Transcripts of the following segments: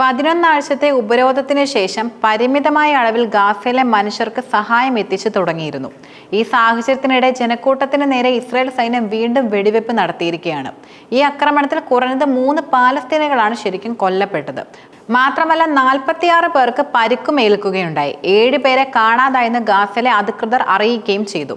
പതിനൊന്നാഴ്ചത്തെ ഉപരോധത്തിന് ശേഷം പരിമിതമായ അളവിൽ ഗാസയിലെ മനുഷ്യർക്ക് സഹായം എത്തിച്ചു തുടങ്ങിയിരുന്നു. ഈ സാഹചര്യത്തിനിടെ ജനക്കൂട്ടത്തിന് നേരെ ഇസ്രായേൽ സൈന്യം വീണ്ടും വെടിവെപ്പ് നടത്തിയിരിക്കുകയാണ്. ഈ ആക്രമണത്തിൽ കുറഞ്ഞത് മൂന്ന് പാലസ്തീനുകളാണ് ശരിക്കും കൊല്ലപ്പെട്ടത്. മാത്രമല്ല നാൽപ്പത്തിയാറ് പേർക്ക് പരിക്കും ഏൽക്കുകയുണ്ടായി. ഏഴ് പേരെ കാണാതായെന്ന് ഗാസയിലെ അധികൃതർ അറിയിക്കുകയും ചെയ്തു.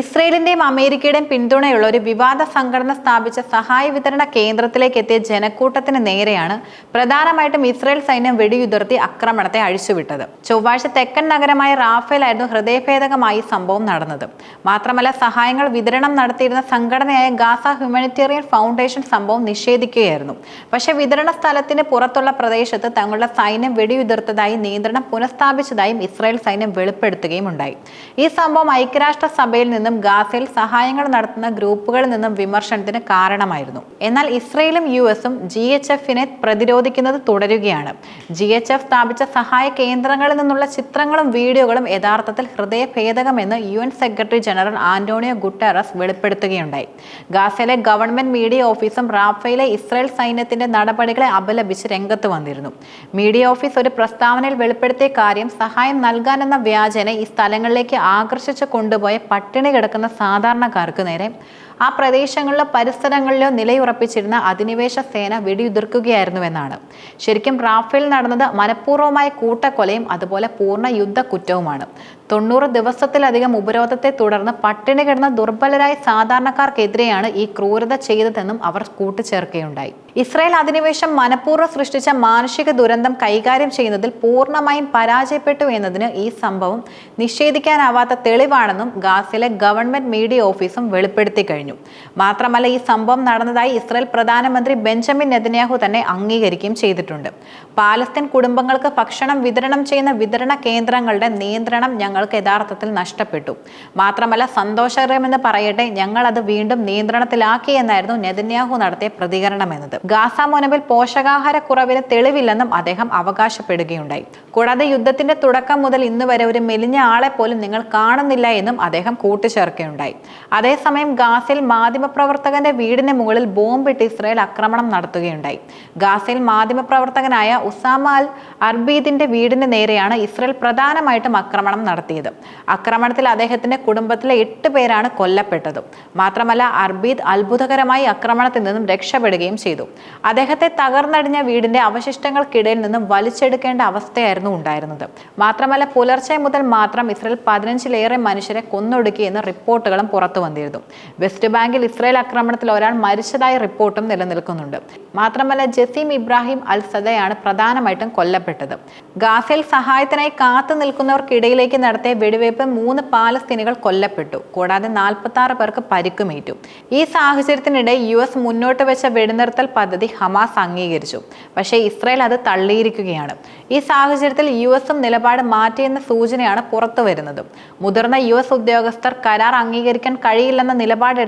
ഇസ്രയേലിന്റെയും അമേരിക്കയുടെയും പിന്തുണയുള്ള ഒരു വിവാദ സംഘടന സ്ഥാപിച്ച സഹായ വിതരണ കേന്ദ്രത്തിലേക്ക് എത്തിയ ജനക്കൂട്ടത്തിന് നേരെയാണ് പ്രധാനമായിട്ടും ഇസ്രയേൽ സൈന്യം വെടിയുതിർത്തി ആക്രമണത്തെ അഴിച്ചുവിട്ടത്. ചൊവ്വാഴ്ച തെക്കൻ നഗരമായ റാഫേലായിരുന്നു ഹൃദയഭേദകമായി സംഭവം നടന്നത്. മാത്രമല്ല സഹായങ്ങൾ വിതരണം നടത്തിയിരുന്ന സംഘടനയായ ഗാസ ഹ്യൂമാനിറ്റേറിയൻ ഫൗണ്ടേഷൻ സംഭവം നിഷേധിക്കുകയായിരുന്നു. പക്ഷേ വിതരണ സ്ഥലത്തിന് പുറത്തുള്ള പ്രദേശത്ത് തങ്ങളുടെ സൈന്യം വെടിയുതിർത്തതായി നിയന്ത്രണം പുനഃസ്ഥാപിച്ചതായും ഇസ്രായേൽ സൈന്യം വെളിപ്പെടുത്തുകയും ഉണ്ടായി ഈ സംഭവം ഐക്യരാഷ്ട്ര സഭയിൽ നിന്നും ഗാസയിൽ സഹായങ്ങൾ നടത്തുന്ന ഗ്രൂപ്പുകളിൽ നിന്നും വിമർശനത്തിന് കാരണമായിരുന്നു. എന്നാൽ ഇസ്രയേലും യു എസും ജി എച്ച് എഫിനെ പ്രതിരോധിക്കുന്നത് തുടരുകയാണ്. ജി എച്ച് എഫ് സ്ഥാപിച്ച സഹായ കേന്ദ്രങ്ങളിൽ നിന്നുള്ള ചിത്രങ്ങളും വീഡിയോകളും യഥാർത്ഥത്തിൽ ഹൃദയഭേദകമെന്ന് U N secretary general Antonio Guterres വെളിപ്പെടുത്തുകയുണ്ടായി. ഗാസയിലെ ഗവൺമെന്റ് മീഡിയ ഓഫീസും റാഫയിലെ ഇസ്രായേൽ സൈന്യത്തിന്റെ നടപടികളെ അപലപിച്ച് രംഗത്ത് വന്നിരുന്നു. മീഡിയ ഓഫീസ് ഒരു പ്രസ്താവനയിൽ വെളിപ്പെടുത്തിയ കാര്യം സഹായം നൽകാനെന്ന വ്യാജനെ ഈ സ്ഥലങ്ങളിലേക്ക് ആകർഷിച്ചു കൊണ്ടുപോയ പട്ടിണി കിടക്കുന്ന സാധാരണക്കാർക്ക് നേരെ ആ പ്രദേശങ്ങളിലോ പരിസരങ്ങളിലോ നിലയുറപ്പിച്ചിരുന്ന അധിനിവേശ സേന വെടിയുതിർക്കുകയായിരുന്നുവെന്നാണ്. ശരിക്കും റാഫേൽ നടന്നത് മനഃപൂർവമായ കൂട്ടക്കൊലയും അതുപോലെ പൂർണ യുദ്ധ കുറ്റവുമാണ് തൊണ്ണൂറ് ദിവസത്തിലധികം ഉപരോധത്തെ തുടർന്ന് പട്ടിണി കിടന്ന ദുർബലരായ സാധാരണക്കാർക്കെതിരെയാണ് ഈ ക്രൂരത ചെയ്തതെന്നും അവർ കൂട്ടിച്ചേർക്കുകയുണ്ടായി. ഇസ്രായേൽ അധിനിവേശം മനഃപൂർവം സൃഷ്ടിച്ച മാനുഷിക ദുരന്തം കൈകാര്യം ചെയ്യുന്നതിൽ പൂർണമായും പരാജയപ്പെട്ടു എന്നതിന് ഈ സംഭവം നിഷേധിക്കാനാവാത്ത തെളിവാണെന്നും ഗാസിലെ ഗവൺമെന്റ് മീഡിയ ഓഫീസും വെളിപ്പെടുത്തി കഴിഞ്ഞു. മാത്രമല്ല ഈ സംഭവം നടന്നതായി ഇസ്രായേൽ പ്രധാനമന്ത്രി ബെഞ്ചമിൻ നെതന്യാഹു തന്നെ അംഗീകരിക്കുകയും ചെയ്തിട്ടുണ്ട്. പാലസ്തീൻ കുടുംബങ്ങൾക്ക് ഭക്ഷണം വിതരണം ചെയ്യുന്ന വിതരണ കേന്ദ്രങ്ങളുടെ നിയന്ത്രണം ഞങ്ങൾക്ക് യഥാർത്ഥത്തിൽ നഷ്ടപ്പെട്ടു. മാത്രമല്ല സന്തോഷകരമെന്ന് പറയട്ടെ ഞങ്ങൾ അത് വീണ്ടും നിയന്ത്രണത്തിലാക്കി എന്നായിരുന്നു നെതന്യാഹു നടത്തിയ പ്രതികരണം എന്നത്. ഗാസ മുനമ്പിൽ പോഷകാഹാരക്കുറവിന് തെളിവില്ലെന്നും അദ്ദേഹം അവകാശപ്പെടുകയുണ്ടായി. കൂടാതെ യുദ്ധത്തിന്റെ തുടക്കം മുതൽ ഇന്ന് വരെ ഒരു മെലിഞ്ഞ ആളെ പോലും നിങ്ങൾ കാണുന്നില്ല എന്നും അദ്ദേഹം കൂട്ടിച്ചേർക്കുകയുണ്ടായി. അതേസമയം ഗാസയിൽ മാധ്യമപ്രവർത്തകന്റെ വീടിന് മുകളിൽ ബോംബിട്ട് ഇസ്രായേൽ ആക്രമണം നടത്തുകയുണ്ടായി. ഗാസയിൽ മാധ്യമപ്രവർത്തകനായ ഉസാമ അൽ അർബീദിന്റെ വീടിന് നേരെയാണ് ഇസ്രായേൽ പ്രധാനമായിട്ടും ആക്രമണം നടത്തിയത്. ആക്രമണത്തിൽ അദ്ദേഹത്തിന്റെ കുടുംബത്തിലെ എട്ട് പേരാണ് കൊല്ലപ്പെട്ടത്. മാത്രമല്ല അർബീദ് അത്ഭുതകരമായി ആക്രമണത്തിൽ നിന്നും രക്ഷപ്പെടുകയും ചെയ്തു. അദ്ദേഹത്തെ തകർന്നടിഞ്ഞ വീടിന്റെ അവശിഷ്ടങ്ങൾക്കിടയിൽ നിന്നും വലിച്ചെടുക്കേണ്ട അവസ്ഥയായിരുന്നു ഉണ്ടായിരുന്നത്. മാത്രമല്ല പുലർച്ചെ മുതൽ മാത്രം ഇസ്രായേൽ പതിനഞ്ചിലേറെ മനുഷ്യരെ കൊന്നൊടുക്കിയെന്ന് റിപ്പോർട്ടുകളും പുറത്തു വന്നിരുന്നു. വെസ്റ്റ് ബാങ്കിൽ ഇസ്രായേൽ ആക്രമണത്തിൽ ഒരാൾ മരിച്ചതായി റിപ്പോർട്ടും നിലനിൽക്കുന്നുണ്ട്. മാത്രമല്ല ജസീം ഇബ്രാഹിം അൽ സദയാണ് പ്രധാനമായിട്ടും കൊല്ലപ്പെട്ടത്. ഗാസയിൽ സഹായത്തിനായി കാത്തു നിൽക്കുന്നവർക്കിടയിലേക്ക് നടത്തിയ വെടിവയ്പ് മൂന്ന് പാലസ്തീനികൾ കൊല്ലപ്പെട്ടു. കൂടാതെ നാൽപ്പത്തി ആറ് പേർക്ക് പരിക്കുമേറ്റു. ഈ സാഹചര്യത്തിനിടെ യു എസ് മുന്നോട്ട് വെച്ച വെടിനിർത്തൽ പദ്ധതി ഹമാസ് അംഗീകരിച്ചു. പക്ഷേ ഇസ്രായേൽ അത് തള്ളിയിരിക്കുകയാണ്. ഈ സാഹചര്യത്തിൽ യു എസും നിലപാട് മാറ്റിയെന്ന സൂചനയാണ് പുറത്തുവരുന്നത്. മുതിർന്ന യു എസ് ഉദ്യോഗസ്ഥർ കരാർ അംഗീകരിക്കാൻ കഴിയില്ലെന്ന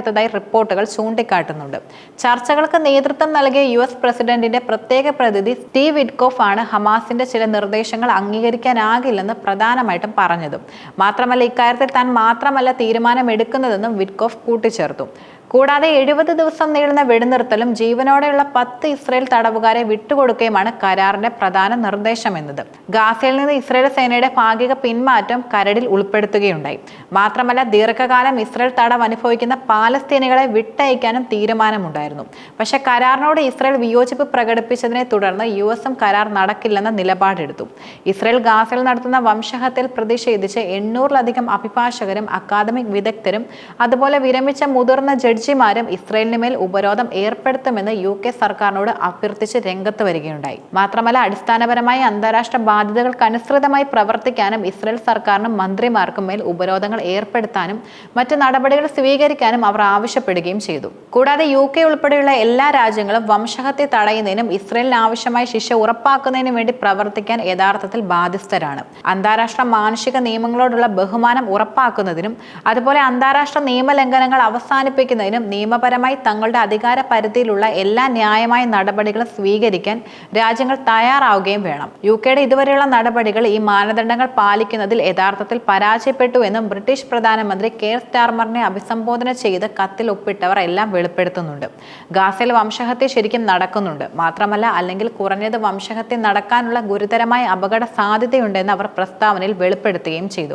നിലപാടെടുത്തതായി റിപ്പോർട്ടുകൾ ചൂണ്ടിക്കാട്ടുന്നുണ്ട്. ചർച്ചകൾക്ക് നേതൃത്വം നൽകിയ യു എസ് പ്രസിഡന്റിന്റെ പ്രത്യേക പ്രതിനിധി സ്റ്റീവ് വിഡ്കോഫ് ആണ് ഹമാസിന്റെ ചില നിർദ്ദേശങ്ങൾ അംഗീകരിക്കാനാകില്ലെന്ന് പ്രധാനമായിട്ടും പറഞ്ഞതും. മാത്രമല്ല ഇക്കാര്യത്തിൽ താൻ മാത്രമല്ല തീരുമാനമെടുക്കുന്നതെന്നും വിഡ്കോഫ് കൂട്ടിച്ചേർത്തു. കൂടാതെ എഴുപത് ദിവസം നീളുന്ന വെടിനിർത്തലും ജീവനോടെയുള്ള പത്ത് ഇസ്രയേൽ തടവുകാരെ വിട്ടുകൊടുക്കുകയുമാണ് കരാറിന്റെ പ്രധാന നിർദ്ദേശം എന്നത് ഗാസയിൽ നിന്ന് ഇസ്രയേൽ സേനയുടെ ഭാഗിക പിന്മാറ്റം കരടിൽ ഉൾപ്പെടുത്തുകയുണ്ടായി. മാത്രമല്ല ദീർഘകാലം ഇസ്രയേൽ തടവ് അനുഭവിക്കുന്ന പാലസ്തീനികളെ വിട്ടയക്കാനും തീരുമാനമുണ്ടായിരുന്നു. പക്ഷേ കരാറിനോട് ഇസ്രയേൽ വിയോജിപ്പ് പ്രകടിപ്പിച്ചതിനെ തുടർന്ന് യു എസും കരാർ നടക്കില്ലെന്ന നിലപാടെടുത്തു. ഇസ്രയേൽ ഗാസയിൽ നടത്തുന്ന വംശഹത്യയിൽ പ്രതിഷേധിച്ച് എണ്ണൂറിലധികം അഭിഭാഷകരും അക്കാദമിക് വിദഗ്ധരും അതുപോലെ വിരമിച്ച മുതിർന്ന ജഡ്ജിമാരും ഇസ്രയേലിന് മേൽ ഉപരോധം ഏർപ്പെടുത്തുമെന്ന് യു കെ സർക്കാരിനോട് അഭ്യർത്ഥിച്ച് രംഗത്ത് വരികയുണ്ടായി. മാത്രമല്ല അടിസ്ഥാനപരമായി അന്താരാഷ്ട്ര ബാധ്യതകൾക്കനുസൃതമായി പ്രവർത്തിക്കാനും ഇസ്രയേൽ സർക്കാരിനും മന്ത്രിമാർക്കും മേൽ ഉപരോധങ്ങൾ ഏർപ്പെടുത്താനും മറ്റ് നടപടികൾ സ്വീകരിക്കാനും അവർ ആവശ്യപ്പെടുകയും ചെയ്തു. കൂടാതെ യു കെ ഉൾപ്പെടെയുള്ള എല്ലാ രാജ്യങ്ങളും വംശഹത്യ തടയുന്നതിനും ഇസ്രയേലിന് ആവശ്യമായ ശിക്ഷ ഉറപ്പാക്കുന്നതിനും വേണ്ടി പ്രവർത്തിക്കാൻ യഥാർത്ഥത്തിൽ ബാധ്യസ്ഥരാണ്. അന്താരാഷ്ട്ര മാനുഷിക നിയമങ്ങളോടുള്ള ബഹുമാനം ഉറപ്പാക്കുന്നതിനും അതുപോലെ അന്താരാഷ്ട്ര നിയമലംഘനങ്ങൾ അവസാനിപ്പിക്കുന്നതിനും തടയുന്നതിനും നിയമപരമായി തങ്ങളുടെ അധികാര പരിധിയിലുള്ള എല്ലാ ന്യായമായ നടപടികളും സ്വീകരിക്കാൻ രാജ്യങ്ങൾ തയ്യാറാവുകയും വേണം. യു കെയുടെ ഇതുവരെയുള്ള നടപടികൾ ഈ മാനദണ്ഡങ്ങൾ പാലിക്കുന്നതിൽ യഥാർത്ഥത്തിൽ പരാജയപ്പെട്ടു എന്നും ബ്രിട്ടീഷ് പ്രധാനമന്ത്രി കെയർ സ്റ്റാർമറിനെ അഭിസംബോധന ചെയ്ത് കത്തിൽ ഒപ്പിട്ടവർ എല്ലാം വെളിപ്പെടുത്തുന്നുണ്ട്. ഗാസയിൽ വംശഹത്യ ശരിക്കും നടക്കുന്നുണ്ട്. മാത്രമല്ല അല്ലെങ്കിൽ കുറഞ്ഞത് വംശഹത്യ നടക്കാനുള്ള ഗുരുതരമായ അപകട സാധ്യതയുണ്ടെന്ന് അവർ പ്രസ്താവനയിൽ വെളിപ്പെടുത്തുകയും ചെയ്തു.